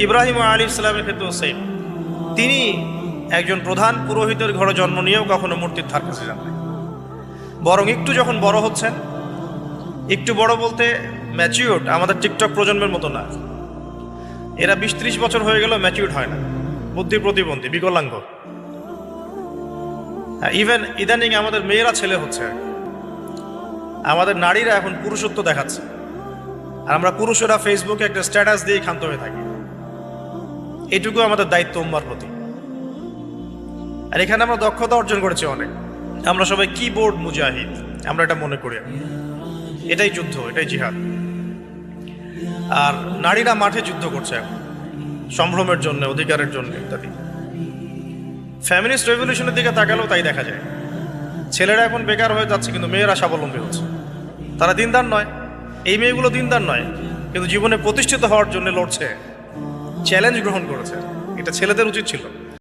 ইব্রাহিম আলী ইসলামের ক্ষেত্রেও সেম তিনি একজন প্রধান পুরোহিতের ঘরে জন্ম নিয়েও কখনো মূর্তির ধার কাছে যান। বরং একটু যখন বড় হচ্ছেন, একটু বড় বলতে ম্যাচিউর্ড আমাদের টিকটক প্রজন্মের মতো না। এরা বিশ ত্রিশ বছর হয়ে গেল ম্যাচিউর্ড হয় না। বুদ্ধি প্রতিবন্ধী, বিকলাঙ্গ। ইভেন ইদানিং আমাদের মেয়েরা ছেলে হচ্ছে। আমাদের নারীরা এখন পুরুষত্ব দেখাচ্ছে। আর আমরা পুরুষেরা ফেসবুকে একটা স্ট্যাটাস দিয়ে ক্ষান্ত হয়ে থাকি। এটুকু আমাদের দায়িত্ব উম্মার প্রতি। আর এখানে আমরা দক্ষতা অর্জন করেছি অনেক। আমরা সবাই কিবোর্ড মুজাহিদ। আমরা এটা মনে করি এটাই যুদ্ধ, এটাই জিহাদ। আর নারীরা মাঠে যুদ্ধ করছে এখন। সম্ভ্রমের জন্য, অধিকারের জন্য ইত্যাদি। ফ্যামিলিস্ট রেভলিউশনের দিকে তাকালেও তাই দেখা যায়। ছেলেরা এখন বেকার হয়ে যাচ্ছে, কিন্তু মেয়েরা স্বাবলম্বী হচ্ছে। তারা দিনদার নয়। এই মেয়েগুলো দিনদার নয়, কিন্তু জীবনে প্রতিষ্ঠিত হওয়ার জন্য লড়ছে। চ্যালেঞ্জ গ্রহণ করেছে। এটা ছেলেদের উচিত ছিল।